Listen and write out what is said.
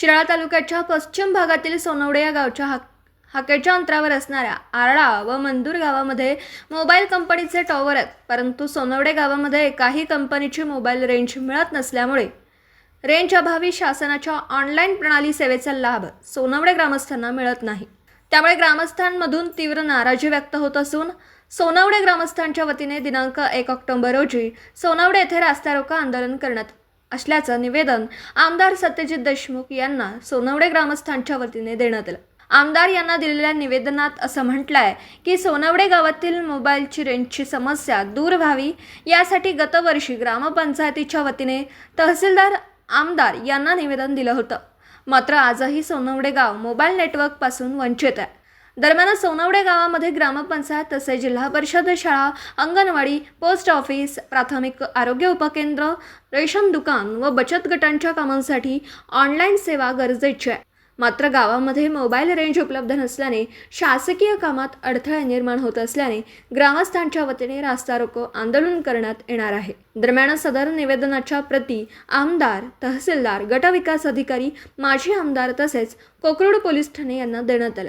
शिराळा तालुक्याच्या पश्चिम भागातील सोनवडे या गावच्या हाक हाकेच्या अंतरावर असणाऱ्या आरळा व मंदूर गावामध्ये मोबाईल कंपनीचे टॉवर आहेत. परंतु सोनवडे गावामध्ये एकाही कंपनीची मोबाईल रेंज मिळत नसल्यामुळे रेंज अभावी शासनाच्या ऑनलाईन प्रणाली सेवेचा लाभ सोनवडे ग्रामस्थांना मिळत नाही. त्यामुळे ग्रामस्थांमधून तीव्र नाराजी व्यक्त होत असून सोनवडे ग्रामस्थांच्या वतीने दिनांक एक ऑक्टोबर रोजी सोनवडे येथे रास्ता रोको आंदोलन करण्यात असल्याचं निवेदन आमदार सत्यजित देशमुख यांना सोनवडे ग्रामस्थांच्या वतीने देण्यात आलं. आमदार यांना दिलेल्या निवेदनात असं म्हटलं आहे की सोनवडे गावातील मोबाईलची रेंजची समस्या दूर व्हावी यासाठी गतवर्षी ग्रामपंचायतीच्या वतीने तहसीलदार आमदार यांना निवेदन दिलं होतं. मात्र आजही सोनवडे गाव मोबाईल नेटवर्कपासून वंचित आहे. दरम्यान सोनवडे गावामध्ये ग्रामपंचायत तसेच जिल्हा परिषद शाळा अंगणवाडी पोस्ट ऑफिस प्राथमिक आरोग्य उपकेंद्र रेशन दुकान व बचत गटांच्या कामांसाठी ऑनलाईन सेवा गरजेची आहे. मात्र गावामध्ये मोबाईल रेंज उपलब्ध नसल्याने शासकीय कामात अडथळे निर्माण होत असल्याने ग्रामस्थांच्या वतीने रास्ता रोको आंदोलन करण्यात येणार आहे. दरम्यान सदर निवेदनाच्या प्रती आमदार तहसीलदार गटविकास अधिकारी माजी आमदार तसेच कोकरूड पोलीस ठाणे यांना देण्यात आले.